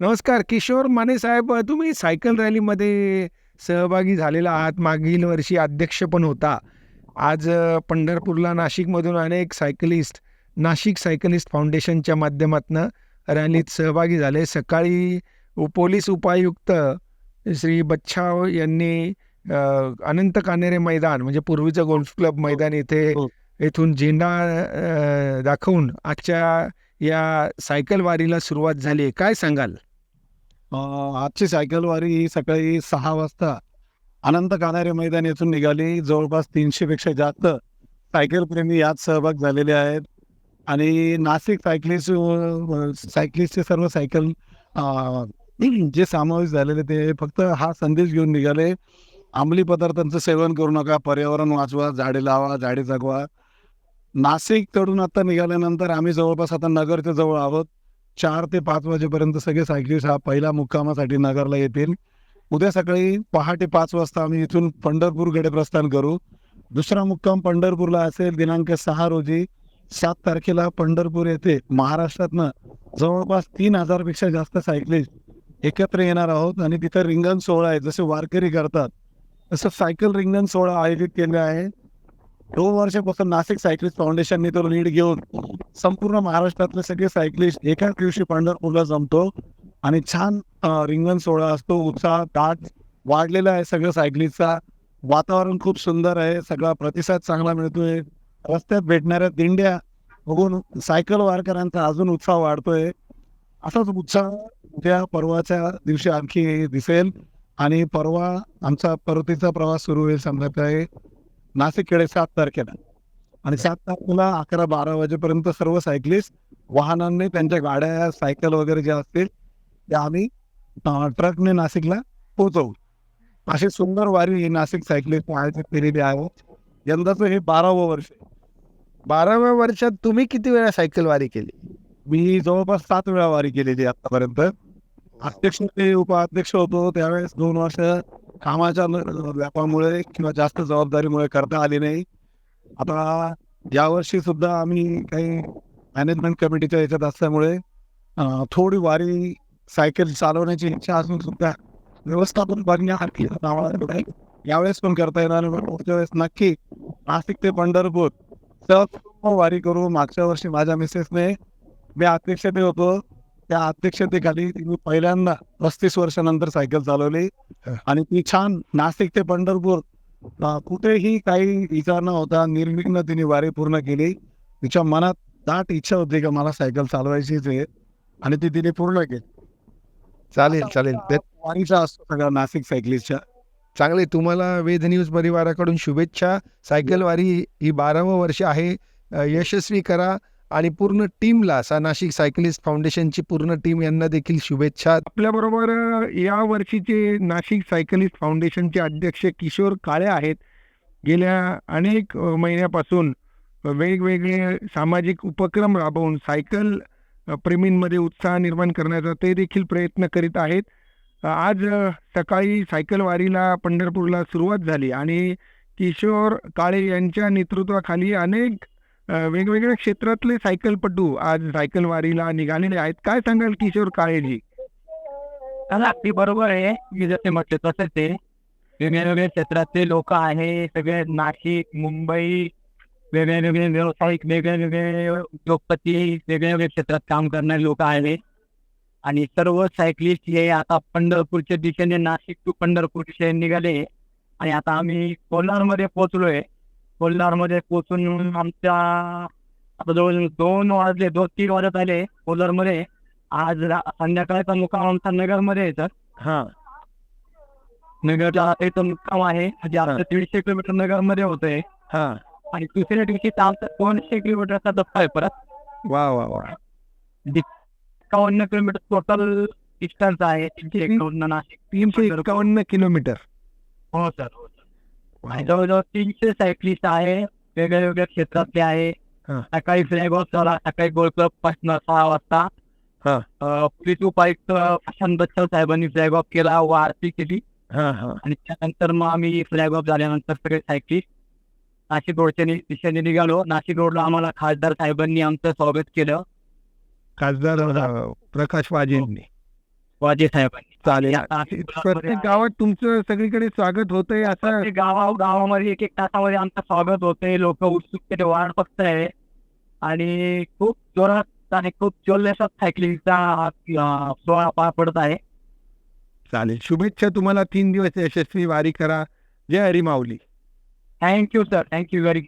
नमस्कार किशोर माने साहेब तुम्ही सायकल रॅलीमध्ये सहभागी झालेला आहात. मागील वर्षी अध्यक्ष पण होता. आज पंढरपूरला नाशिकमधून अनेक सायकलिस्ट नाशिक सायकलिस्ट फाउंडेशनच्या माध्यमातून रॅलीत सहभागी झाले. सकाळी पोलीस उपायुक्त श्री बच्छाव यांनी अनंत कानेरे मैदान म्हणजे पूर्वीचं गोल्फ क्लब मैदान इथे हो. येथून झेंडा दाखवून आजच्या या सायकल वारीला सुरुवात झाली आहे. काय सांगाल? आजची सायकल वारी ही सकाळी सहा वाजता अनंत कानारे मैदान येथून निघाली. जवळपास तीनशे पेक्षा जास्त सायकल प्रेमी यात सहभाग झालेले आहेत. आणि नाशिक सायकलिस्ट सायकलिस्टचे सर्व सायकल जे समावेश झालेले ते फक्त हा संदेश घेऊन निघाले. अंमली पदार्थांचं सेवन करू नका पर्यावरण वाचवा झाडे लावा झाडे जगवा. नाशिककडून आता निघाल्यानंतर आम्ही जवळपास आता नगरच्या जवळ आहोत. चार ते पाच वाजेपर्यंत सगळे सायकलिस्ट हा पहिला मुक्कामासाठी नगरला येतील. उद्या सकाळी पहाटे पाच वाजता आम्ही इथून पंढरपूरकडे प्रस्थान करू. दुसरा मुक्काम पंढरपूरला असेल दिनांक सहा रोजी सात तारखेला पंढरपूर येथे महाराष्ट्रातनं जवळपास तीन हजारपेक्षा जास्त सायकलिस्ट एकत्र येणार आहोत आणि तिथं रिंगण सोहळा आहे जसे वारकरी करतात. तसं सायकल रिंगण सोहळा आयोजित केला आहे. दोन वर्षापासून नाशिक सायक्लिस्ट फाउंडेशनने तो लीड घेऊन संपूर्ण महाराष्ट्रातले सगळे सायक्लिस्ट एकाच दिवशी पंढरपूरला जमतो. आणि छान रिंगण सोहळा असतो उत्साह दाट वाढलेला आहे सगळं सायकलिस्टचा वातावरण खूप सुंदर आहे सगळा प्रतिसाद चांगला मिळतोय. रस्त्यात भेटणाऱ्या दिंड्या बघून सायकल वारकऱ्यांचा अजून उत्साह वाढतोय. असाच उत्साह उद्या परवाच्या दिवशी आणखी दिसेल. आणि परवा आमचा परतीचा प्रवास सुरू होईल संध्याकाळी नाशिककडे सात तारखेला. आणि सात तारखेला अकरा बारा वाजेपर्यंत सर्व सायकलिस्ट वाहनांनी त्यांच्या गाड्या सायकल वगैरे ज्या असतील त्या आम्ही ट्रकने नाशिकला पोहोचवू. अशी सुंदर वारी ही नाशिक सायकलिस्ट आयोजित केलेली आहे. यंदाचं हे बारावं वर्ष. बाराव्या वर्षात तुम्ही किती वेळा सायकल वारी केली? मी जवळपास सात वेळा वारी केलेली आतापर्यंत. अध्यक्ष ते उपाध्यक्ष होतो त्यावेळेस दोन वर्ष कामाच्या व्यापामुळे किंवा जास्त जबाबदारीमुळे करता आली नाही. आता यावर्षी सुद्धा आम्ही काही मॅनेजमेंट कमिटीच्या याच्यात असल्यामुळे थोडी वारी सायकल चालवण्याची इच्छा असून सुद्धा व्यवस्थापन करण्यासारखी आम्हाला यावेळेस पण करता येणार पुढच्या वेळेस नक्की नाशिक ते पंढरपूर सहज वारी करू. मागच्या वर्षी माझ्या मिसेसने मी अपेक्षा होतो. त्या अध्यक्षतेखाली मी पहिल्यांदा पस्तीस वर्षानंतर सायकल चालवली. आणि ती छान नाशिक ते पंढरपूर कुठेही काही विचार न होता निर्विघ्न तिने वारी पूर्ण केली. तिच्या मनात दाट इच्छा होती का मला सायकल चालवायचीच आहे. आणि ती तिने पूर्ण केली. चालेल चालेल. वारीचा असतो सगळा नाशिक सायकलिस्टच्या चांगले तुम्हाला वेद न्यूज परिवाराकडून शुभेच्छा. सायकल वारी ही बारावं वर्ष आहे. यशस्वी करा. आणि पूर्ण टीमला असा नाशिक सायकलिस्ट फाउंडेशनची पूर्ण टीम यांना देखील शुभेच्छा. आपल्याबरोबर या वर्षीचे नाशिक सायकलिस्ट फाउंडेशनचे अध्यक्ष किशोर काळे आहेत. गेल्या अनेक महिन्यापासून वेगवेगळे सामाजिक उपक्रम राबवून सायकल प्रेमींमध्ये उत्साह निर्माण करण्याचा ते देखील प्रयत्न करीत आहेत. आज सकाळी सायकल वारीला पंढरपूरला सुरुवात झाली आणि किशोर काळे यांच्या नेतृत्वाखाली अनेक वेगवेगळ्या क्षेत्रातले सायकलपटू आज सायकल वारीला निघालेले आहेत. काय सांगाल किशोर काळेजी? अगदी बरोबर आहे. मी जसे म्हटले तसे ते. वेगळ्या क्षेत्रातले लोक आहे सगळे नाशिक मुंबई वेगळ्या वेगळे व्यावसायिक वेगळे वेगळे उद्योगपती वेगळ्या वेगळ्या क्षेत्रात काम करणारे लोक आहेत. आणि सर्व सायकलिस्ट हे आता पंढरपूरच्या दिशेने नाशिक टू पंढरपूर निघाले. आणि आता आम्ही कोल्हारमध्ये पोहोचलोय. कोल्हारमध्ये पोहोचून आमच्या आता जवळ दोन वाजले दोन तीन वाजत आले कोल्हारमध्ये. आज संध्याकाळचा मुक्काम आमचा नगरमध्ये आहे सर हा. नगरच्या इथं मुक्काम आहे आमचं दीडशे किलोमीटर नगरमध्ये होतंय. हा. आणि दुसऱ्या दिवशी आमचा दोनशे किलोमीटरचा दप्पा आहे परत. वा वा वा. एकावन्न किलोमीटर टोटल डिस्टन्स आहे तीनशे एकावन्न नाशिक तीनशे एकावन्न किलोमीटर. हो सर हो सर. जवळजवळ तीनशे सायकलिस्ट आहे वेगळ्या वेगळ्या क्षेत्रातले आहे. हा. सकाळी फ्लॅग ऑफ झाला सकाळी गोल्ड क्लबपासून सहा वाजता. हा. पोलीस उपायुक्त प्रशांत बच्चन साहेबांनी फ्लॅग ऑफ केला व आरती केली. हा हा. आणि त्यानंतर मग आम्ही फ्लॅग ऑफ झाल्यानंतर सगळे सायकलिस्ट नाशिक रोडच्या दिशेने निघालो. नाशिक रोडला आम्हाला खासदार साहेबांनी आमचं स्वागत केलं. खासदार अ, प्रकाश वाजेंनी वाजे साहेबांनी. चालेल. प्रत्येक गावात तुमचं सगळीकडे स्वागत होतंय असं गावा गावामध्ये एक एक तासामध्ये आमचं स्वागत होते लोक उत्सुकतेने वाट बघताय. आणि खूप जोरात आणि खूप जोरलेसात सायकलिंगचा सोहळा पार पडत आहे. चालेल. शुभेच्छा तुम्हाला. तीन दिवस यशस्वी वारी करा. Jai Hari Mauli. Thank you sir thank you very